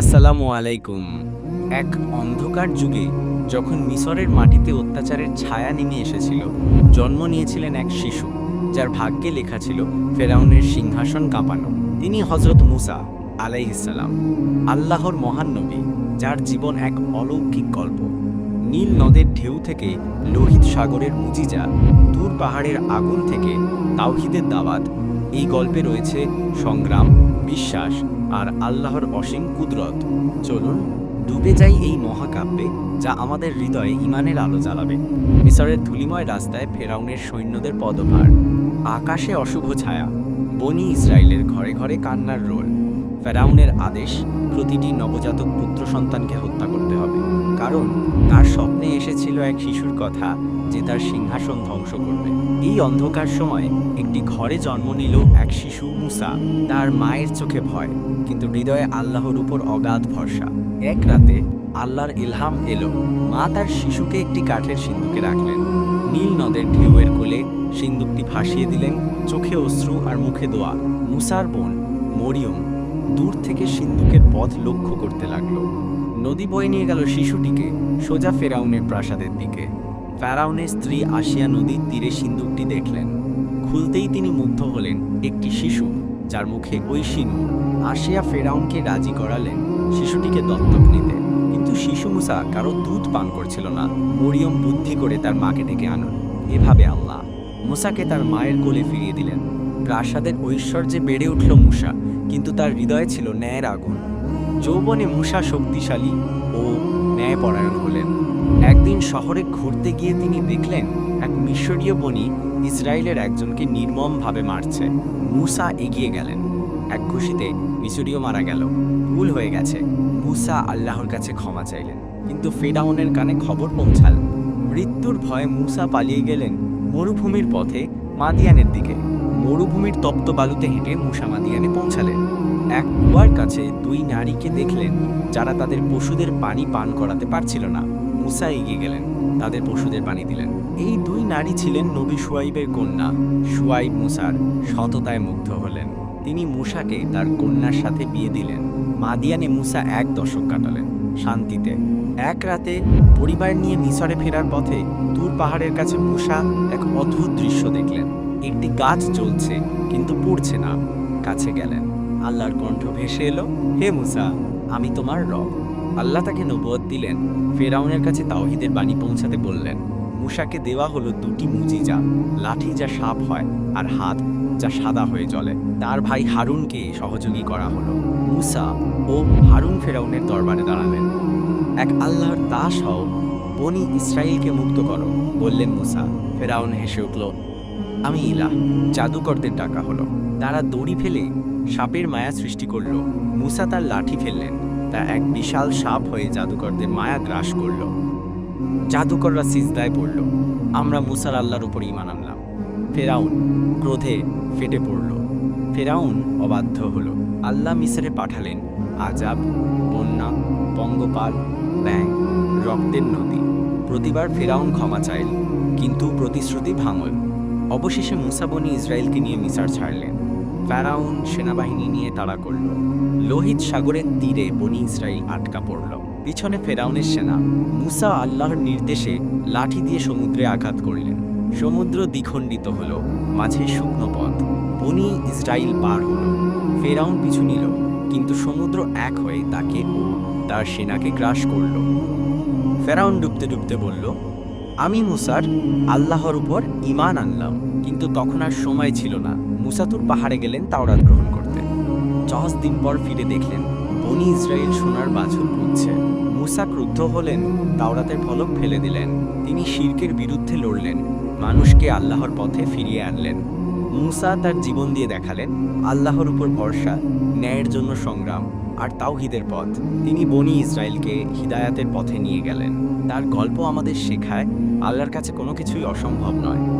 আসসালামু আলাইকুম। এক অন্ধকার যুগে যখন মিশরের মাটিতে অত্যাচারের ছায়া নেমে এসেছিল, জন্ম নিয়েছিলেন এক শিশু, যার ভাগ্যে লেখা ছিল ফেরাউনের সিংহাসন কাঁপানো। তিনি হজরত মুসা আলাইহিসাল্লাম আল্লাহর মহান নবী, যার জীবন এক অলৌকিক গল্প। নীল নদের ঢেউ থেকে লোহিত সাগরের মুজিজা দূর পাহাড়ের আগুন থেকে তাওহিদের দাওয়াত এই গল্পে রয়েছে সংগ্রাম, বিশ্বাস আর আল্লাহর অসীম কুদরত। চলুন, ডুবে যাই এই মহাকাব্যে যা আমাদের হৃদয়ে ইমানের আলো জ্বালাবে। মিশরের ধুলিময় রাস্তায় ফেরাউনের সৈন্যদের পদভার, আকাশে অশুভ ছায়া, বনি ইসরায়েলের ঘরে ঘরে কান্নার রোল। ফেরাউনের আদেশ, প্রতিটি নবজাতক পুত্র সন্তানকে হত্যা করতে হবে। কারণ তার স্বপ্নে এসেছিল এক শিশুর কথা যে তার সিংহাসন ধ্বংস করবে। এই অন্ধকার সময় একটি ঘরে জন্ম নিল এক শিশু, মুসা। তার মায়ের চোখে ভয়, কিন্তু হৃদয়ে আল্লাহর উপর অগাধ ভরসা। এক রাতে আল্লাহর ইলহাম এলো। মা তার শিশুকে একটি কাঠের সিন্ধুকে রাখলেন। নীল নদের ঢেউয়ের কোলে সিন্দুকটি ভাসিয়ে দিলেন। চোখে অশ্রু আর মুখে দোয়া। মুসার বোন মরিয়ম দূর থেকে সিন্ধুকের পথ লক্ষ্য করতে লাগল। নদী বয়ে নিয়ে গেল শিশুটিকে সোজা ফেরাউনের প্রাসাদের দিকে। ফেরাউনের স্ত্রী আসিয়া নদীর তীরে সিন্দুকটি দেখলেন। খুলতেই তিনি মুগ্ধ হলেন একটি শিশু, যার মুখে ঐশী নূর। আসিয়া ফেরাউনকে রাজি করালেন শিশুটিকে দত্তক নিতে। কিন্তু শিশু মুসা কারও দুধ পান করছিল না। মরিয়ম বুদ্ধি করে তার মাকে ডেকে আনুন এভাবে আল্লাহ মুসাকে তার মায়ের কোলে ফিরিয়ে দিলেন। প্রাসাদের ঐশ্বর্যে বেড়ে উঠল মুসা কিন্তু তার হৃদয়ে ছিল ন্যায়ের আগুন। যৌবনে মুসা শক্তিশালী ও ন্যায়পরায়ণ হলেন। একদিন শহরে ঘুরতে গিয়ে তিনি দেখলেন, এক মিশরীয় বনি ইসরায়েলের একজনকে নির্মমভাবে মারছে। মুসা এগিয়ে গেলেন। এক খুশিতে মিশরীয় মারা গেল। ভুল হয়ে গেছে। মুসা আল্লাহর কাছে ক্ষমা চাইলেন, কিন্তু ফেরাউনের কানে খবর পৌঁছাল। মৃত্যুর ভয়ে মুসা পালিয়ে গেলেন মরুভূমির পথে মাদিয়ানের দিকে। মরুভূমির তপ্ত বালুতে হেঁটে মুসা মাদিয়ানে পৌঁছালেন। এক কুয়ার কাছে দুই নারীকে দেখলেন, যারা তাদের পশুদের পানি পান করাতে পারছিল না। মুসা এগিয়ে গেলেন, তাদের পশুদের পানি দিলেন। এই দুই নারী ছিলেন নবী সুয়াইবের কন্যা। সুয়াইব মুসার সততায় মুগ্ধ হলেন। তিনি মুসাকে তার কন্যার সাথে বিয়ে দিলেন। মাদিয়ানে মুসা এক দশক কাটালেন শান্তিতে। এক রাতে পরিবার নিয়ে মিশরে ফেরার পথে দূর পাহাড়ের কাছে মুসা এক অদ্ভুত দৃশ্য দেখলেন। একটি গাছ চলছে, কিন্তু পড়ছে না। কাছে গেলেন। আল্লাহর কণ্ঠ ভেসে এলো, হে মুসা, আমি তোমার রব। আল্লাহ তাকে নবুয়ত দিলেন। ফেরাউনের কাছে তাওহিদের বাণী পৌঁছাতে বললেন, মুসাকে দেওয়া হলো দুটি মুজিজা লাঠি যা সাপ হয় আর হাত যা সাদা হয়ে জ্বলে। তার ভাই হারুনকে সহযোগী করা হলো। মুসা ও হারুন ফেরাউনের দরবারে দাঁড়ালেন। এক আল্লাহর দাস হও, বনি ইসরায়েলকে মুক্ত করো। বললেন মুসা। ফেরাউন হেসে উঠল আমি ইলা, জাদুকরদের ডাকা হলো। তারা দড়ি ফেলে সাপের মায়া সৃষ্টি করল। মুসা তার লাঠি ফেললেন। তা এক বিশাল সাপ হয়ে জাদুকরদের মায়া গ্রাস করল। জাদুকররা সিজদায় পড়ল। আমরা মুসার আল্লাহর উপর ইমান আনলাম। ফেরাউন ক্রোধে ফেটে পড়ল। ফেরাউন অবাধ্য হল। আল্লাহ মিসরে পাঠালেন আজাব, বন্যা, পঙ্গপাল, ব্যাং, রক্তের নদী। প্রতিবার ফেরাউন ক্ষমা চাইল, কিন্তু প্রতিশ্রুতি ভাঙল। অবশেষে মুসাবনি ইসরায়েলকে নিয়ে মিসার ছাড়লেন। ফেরাউন সেনাবাহিনী নিয়ে তাড়া করল। লোহিত সাগরের তীরে বনি ইসরায়েল আটকা পড়ল। পিছনে ফেরাউনের সেনা মুসা আল্লাহর নির্দেশে লাঠি দিয়ে সমুদ্রে আঘাত করলেন। সমুদ্র দ্বিখণ্ডিত হল, মাঝে শুকনো পথ। বনি ইসরায়েল পার হল। ফেরাউন পিছু নিল, কিন্তু সমুদ্র এক হয়ে তাকে ও তার সেনাকে গ্রাস করল। ফেরাউন ডুবতে ডুবতে বলল আমি মুসার আল্লাহর উপর ইমান আনলাম, কিন্তু তখন আর সময় ছিল না। মুসাতুর পাহাড়ে গেলেন তাওরাত গ্রহণ করতে। দশ দিন পর ফিরে দেখলেন বনি ইসরায়েল সোনার বাছুর পুঁতছে। মুসা ক্রুদ্ধ হলেন, তাওরাতের ফলক ফেলে দিলেন। তিনি শির্কের বিরুদ্ধে লড়লেন। মানুষকে আল্লাহর পথে ফিরিয়ে আনলেন। মুসা তার জীবন দিয়ে দেখালেন আল্লাহর উপর ভরসা, ন্যায়ের জন্য সংগ্রাম আর তাওহিদের পথ। তিনি বনি ইসরায়েলকে হিদায়াতের পথে নিয়ে গেলেন। তার গল্প আমাদের শেখায়, আল্লাহর কাছে কোনো কিছুই অসম্ভব নয়।